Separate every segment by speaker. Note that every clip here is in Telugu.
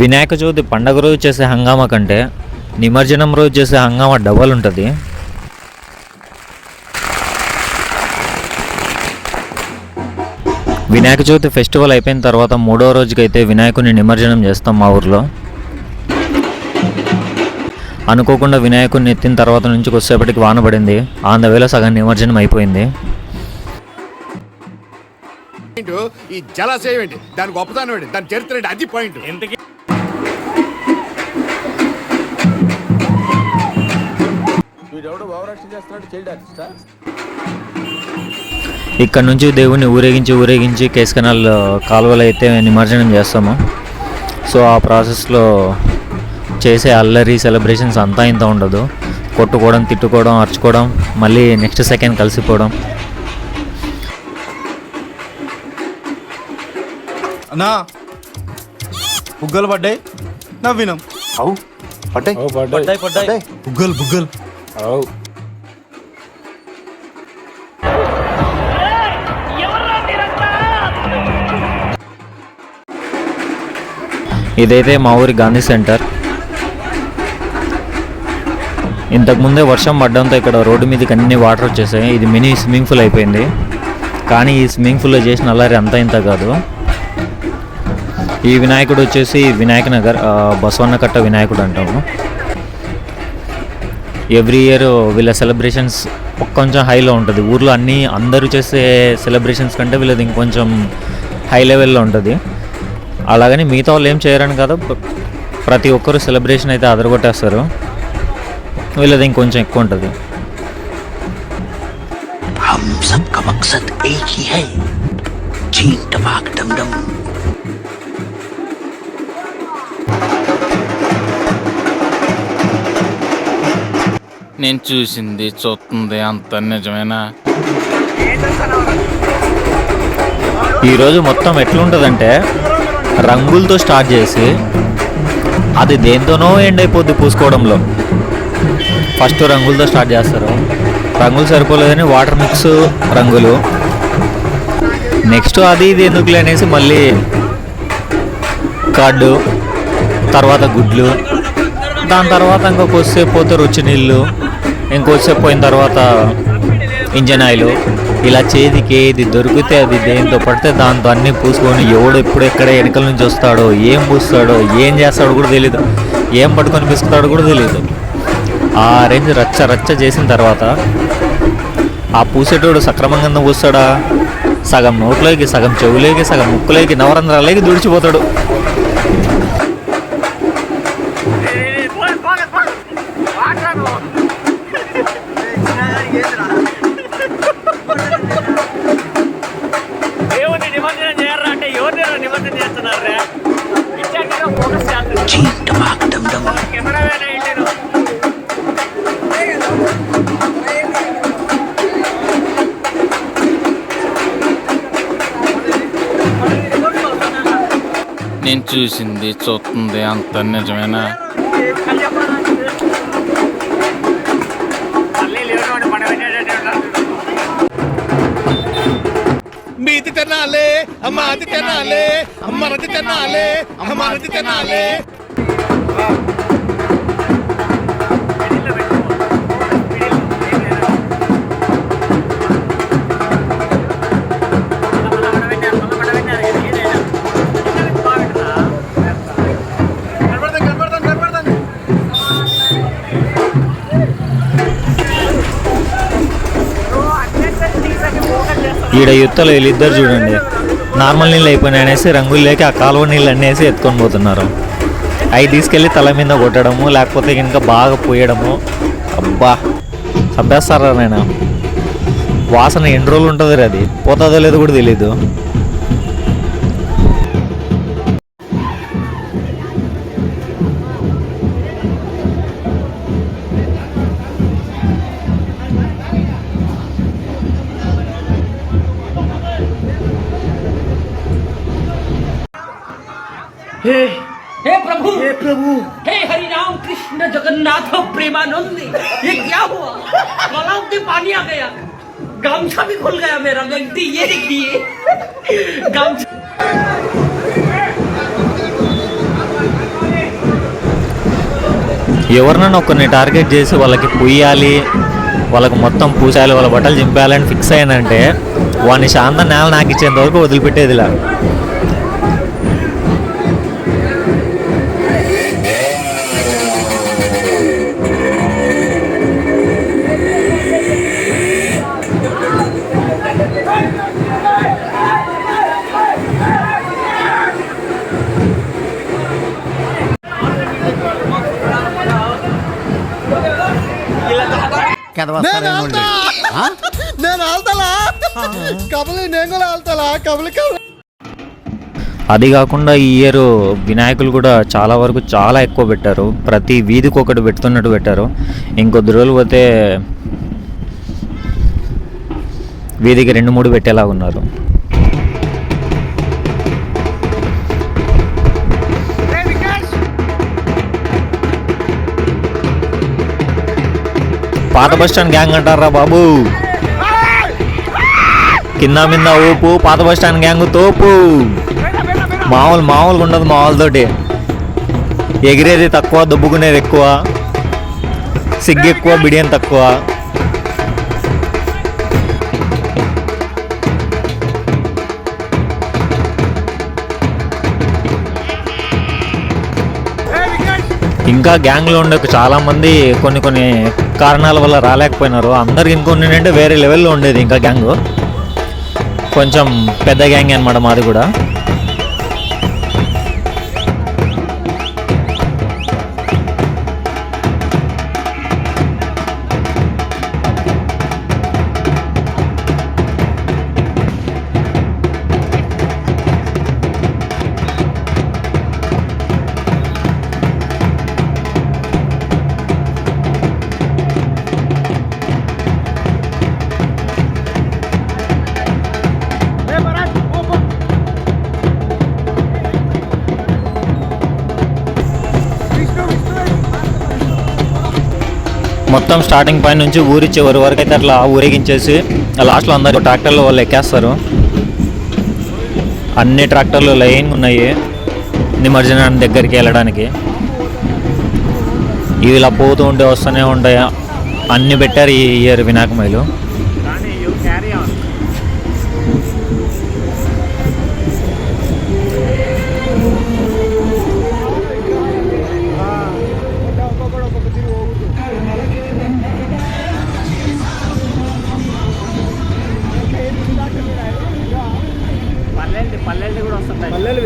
Speaker 1: వినాయక చవితి పండగ రోజు చేసే హంగామా కంటే నిమజ్జనం రోజు చేసే హంగామా డబల్ ఉంటుంది. వినాయక చవితి ఫెస్టివల్ అయిపోయిన తర్వాత మూడో రోజుకైతే వినాయకుని నిమజ్జనం చేస్తాం మా ఊర్లో. అనుకోకుండా వినాయకుడిని ఎత్తిన తర్వాత నుంచి కొద్దిసేపటికి వాన పడింది. ఆన్ ద వేలో సగం నిమజ్జనం అయిపోయింది.
Speaker 2: ఈ జలాశయం ఏంటి? దాని గొప్పతనం ఏంటి? దాని చరిత్ర ఏంటి? అది పాయింట్.
Speaker 3: వీడెవడో భావరక్షణ చేస్తున్నాడు చైల్డ్ ఆర్టిస్టా
Speaker 1: ఇక్కడ నుంచి దేవుణ్ణి ఊరేగించి ఊరేగించి కేస్ కెనాల్ కాలువలు అయితే నిమజ్జనం చేస్తాము. సో ఆ ప్రాసెస్లో చేసే అల్లరి సెలబ్రేషన్స్ అంతా ఇంత ఉండదు. కొట్టుకోవడం తిట్టుకోవడం అరుచుకోవడం మళ్ళీ నెక్స్ట్ సెకండ్ కలిసిపోవడం.
Speaker 4: అన్నా బుగ్గలు పడ్డాయి? నవ్వినాం
Speaker 3: అవు పడ్డాయి.
Speaker 4: పడ్డాయి పడ్డాయి. బుగ్గలు బుగ్గలు. Oh.
Speaker 1: ఇదైతే మా ఊరి గాంధీ సెంటర్. ఇంతకుముందే వర్షం పడ్డంతో ఇక్కడ రోడ్డు మీదకి అన్ని వాటర్ వచ్చేసాయి. ఇది మినీ స్విమ్మింగ్ పూల్ అయిపోయింది. కానీ ఈ స్విమ్మింగ్ పూల్లో చేసిన అల్లరి అంతా ఇంత కాదు. ఈ వినాయకుడు వచ్చేసి వినాయక నగర్ బసవన్నకట్ట బసవన్న కట్ట వినాయకుడు అంటాము. ఎవ్రీ ఇయర్ వీళ్ళ సెలబ్రేషన్స్ కొంచెం హైలో ఉంటుంది ఊర్లో అన్నీ అందరూ చేసే సెలబ్రేషన్స్ కంటే వీళ్ళది ఇంకొంచెం హై లెవెల్లో ఉంటుంది అలాగని మిగతా వాళ్ళు ఏం చేయరని కాదు ప్ర- ప్రతి ఒక్కరు సెలబ్రేషన్ అయితే అదరగొట్టేస్తారు వీళ్ళది ఇంకొంచెం ఎక్కువ ఉంటుంది
Speaker 5: हम सबका मकसद एक ही है चीन टपाक डम
Speaker 6: నేను చూసింది చూస్తుంది అంత నిజమేనా?
Speaker 1: ఈరోజు మొత్తం ఎట్లుంటుందంటే రంగులతో స్టార్ట్ చేసి అది దేంతోనో ఎండ్ అయిపోద్ది పూసుకోవడంలో. ఫస్ట్ రంగులతో స్టార్ట్ చేస్తారు. రంగులు సరిపోలేదని వాటర్ మిక్స్ రంగులు. నెక్స్ట్ అది ఇది ఎందుకులే అనేసి మళ్ళీ కార్డు తర్వాత గుడ్లు. దాని తర్వాత ఇంకా వస్తే పోతే రుచి నీళ్ళు. ఇంకోసేపు పోయిన తర్వాత ఇంజన్ ఆయిల్ ఇలా చేతికి ఏది దొరికితే అది దేంతో పడితే దాంతో అన్నీ పూసుకొని ఎవడు ఎప్పుడు ఎక్కడ వెనకల నుంచి వస్తాడో ఏం పూస్తాడో ఏం చేస్తాడో కూడా తెలియదు ఏం పట్టుకొని పిసుకుతాడో కూడా తెలియదు ఆ రేంజ్ రచ్చ రచ్చ చేసిన తర్వాత ఆ పూసేటోడు సక్రమంగా పూస్తాడా? సగం నోట్లోకి సగం చెవులోకి సగం ముక్కులోకి నవరంధ్రాలకి దుడిచిపోతాడు.
Speaker 6: నేను చూసింది చూస్తుంది అంత నిజమేనా?
Speaker 2: మీది తినాలే అమ్మది తినాలే అమ్మరది తినాలే అమ్మరది తినాలే.
Speaker 1: ఈడ యుత్తలు వీళ్ళిద్దరు చూడండి. నార్మల్ నీళ్ళు అయిపోయినాయి అనేసి రంగులు లేక ఆ కాలువ నీళ్ళు అనేసి ఎత్తుకొని పోతున్నారు. అవి తీసుకెళ్ళి తల మీద కొట్టడము లేకపోతే ఇంకా బాగా పోయడము. అబ్బా! చంపేస్తారా నేను వాసన ఎన్ని రోజులు ఉంటుంది అది? పోతుందో లేదో కూడా తెలీదు.
Speaker 7: हे प्रभु हे प्रभु हे हरि राम कृष्ण जगन्नाथ प्रेमानंद ये क्या हुआ तालाब में पानी आ गया गामछा भी खुल गया मेरा गलती ये देखिए गामछा
Speaker 1: ఎవరినైనా ఒకరిని టార్గెట్ చేసి వాళ్ళకి పుయ్యాలి వాళ్ళకి మొత్తం పూసాలి వాళ్ళ బట్టలు చింపేయాలని ఫిక్స్ అయ్యానంటే వాడిని శాంతం నేల నాకు ఇచ్చేంత వరకు వదిలిపెట్టేదిలా
Speaker 2: నేను ఆల్తలా కబలి నేను కూడా ఆల్తలా కబలి కబలి.
Speaker 1: అది కాకుండా ఈ ఇయర్ వినాయకులు కూడా చాలా వరకు చాలా ఎక్కువ పెట్టారు. ప్రతి వీధికి ఒకటి పెడుతున్నట్టు పెట్టారు. ఇంకొద్ది రోజులు పోతే వీధికి రెండు మూడు పెట్టేలా ఉన్నారు. పాత బస్ స్టాండ్ గ్యాంగ్ అంటారా బాబు? కింద మింద ఊపు పాత బస్ స్టాండ్ గ్యాంగ్ తోపు. మామూలు మామూలుగా ఉండదు మామూలుతోటి. ఎగిరేది తక్కువ దుబ్బుకునేది ఎక్కువ. సిగ్గు ఎక్కువ బిడియం తక్కువ. ఇంకా గ్యాంగ్లో ఉండే చాలామంది కొన్ని కొన్ని కారణాల వల్ల రాలేకపోయినారు. అందరికి ఇంకొన్ని అంటే వేరే లెవెల్లో ఉండేది ఇంకా గ్యాంగ్. కొంచెం పెద్ద గ్యాంగ్ అనమాట మాది కూడా. మొత్తం స్టార్టింగ్ పాయింట్ నుంచి ఊరి చివరి వరకు అయితే అట్లా ఊరేగించేసి లాస్ట్లో అందరూ ట్రాక్టర్లు వాళ్ళు ఎక్కేస్తారు. అన్ని ట్రాక్టర్లు లైన్ ఉన్నాయి. నిమజ్జనాన్ని దగ్గరికి వెళ్ళడానికి. ఇవి ఇలా పోతూ ఉంటే వస్తూనే ఉంటాయి? అన్ని పెట్టారు ఈ ఇయర్ వినాయకమైలు
Speaker 8: పల్లెలు కూడా వస్తుంటాయి.
Speaker 2: పల్లెలు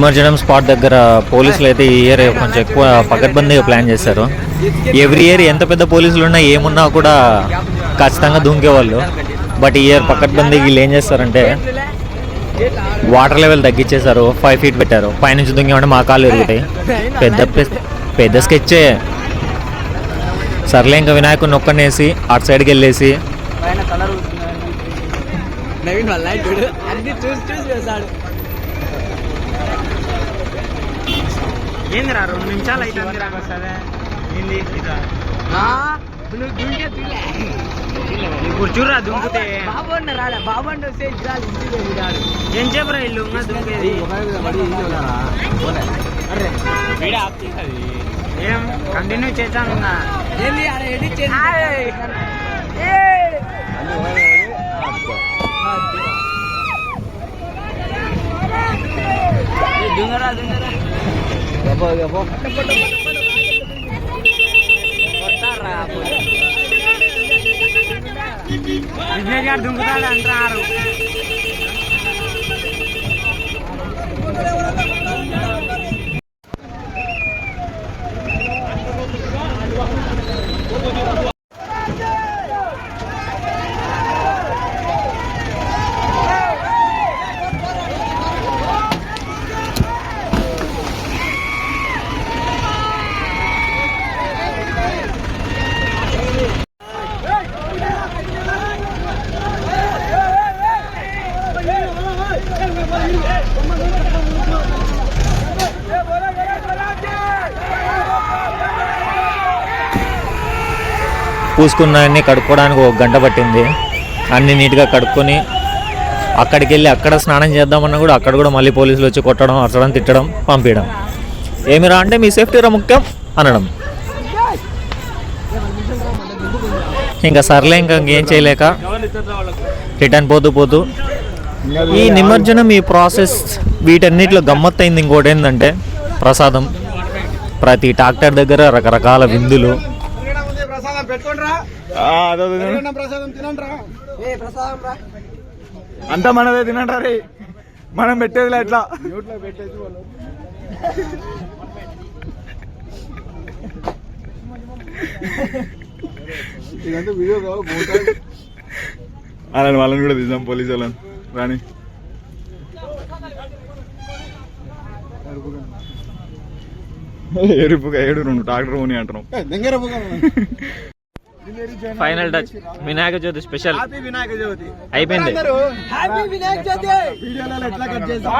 Speaker 1: నిమజ్జనం స్పాట్ దగ్గర పోలీసులు అయితే ఈ ఇయర్ కొంచెం ఎక్కువ పకడ్బందీగా ప్లాన్ చేశారు. ఎవ్రీ ఇయర్ ఎంత పెద్ద పోలీసులు ఉన్నా ఏమున్నా కూడా ఖచ్చితంగా దూకేవాళ్ళు. బట్ ఈ ఇయర్ పకడ్బందీ వీళ్ళు ఏం చేస్తారంటే వాటర్ లెవెల్ తగ్గించేశారు. ఫైవ్ ఫీట్ పెట్టారు. పైనుంచి దుంగేమంటే మా కాళ్ళు ఎరుగుతాయి. పెద్ద పెద్ద స్కెచ్చే. సర్లే ఇంకా వినాయకుడిని ఒక్కనేసి అటు సైడ్కి వెళ్ళేసి
Speaker 7: నవీన్ వల్ల చూడు. అన్ని చూసి చూసి వేశాడు.
Speaker 8: ఏందిరా రెండు నిమిషాలు అయితే వస్తుంది ఏంది? ఇప్పుడు చూడరా దుంకుతే.
Speaker 7: బాబండ రాలే బాబండ వస్తే రాడు
Speaker 8: ఏం చెప్పరా ఇల్లు ఇంకా దుంకేది. ఏం? కంటిన్యూ చేశాను ఇంకా
Speaker 7: ఏంది ఆడ ఎడిట్ చేసి దుంగరా దుంగరా.
Speaker 8: విజయ్ గారు దుంకుతాడు అంటారు
Speaker 1: పూసుకున్న అన్ని కడుక్కోవడానికి ఒక గంట పట్టింది. అన్ని నీట్గా కడుక్కొని అక్కడికి వెళ్ళి అక్కడ స్నానం చేద్దామన్నా కూడా అక్కడ కూడా మళ్ళీ పోలీసులు వచ్చి కొట్టడం అరచడం తిట్టడం పంపించడం ఏమిరా అంటే మీ సేఫ్టీ రా ముఖ్యం? అనడం. ఇంకా సర్లే ఇంకా ఏం చేయలేక రిటర్న్ పోతూ పోతూ. ఈ నిమజ్జనం ఈ ప్రాసెస్ వీటన్నిటిలో గమ్మత్తైంది. ఇంకోటి ఏంటంటే ప్రసాదం. ప్రతి ట్రాక్టర్ దగ్గర రకరకాల విందులు.
Speaker 4: అంతా మనదే తినండి రే. మనం పెట్టేది ఎట్లా అలాని వాళ్ళని కూడా తీద్దాం పోలీసు వాళ్ళని. రాని. ఎరుపుగా ఏడు రెండు ట్రాక్టర్ పోనీ అంటున్నాం
Speaker 1: final touch Vinayaka Chavithi special
Speaker 4: Vinayaka Chavithi
Speaker 1: అయిపోయింది.
Speaker 4: వీడియోలలో ఎట్లా కట్ చేస్తాం?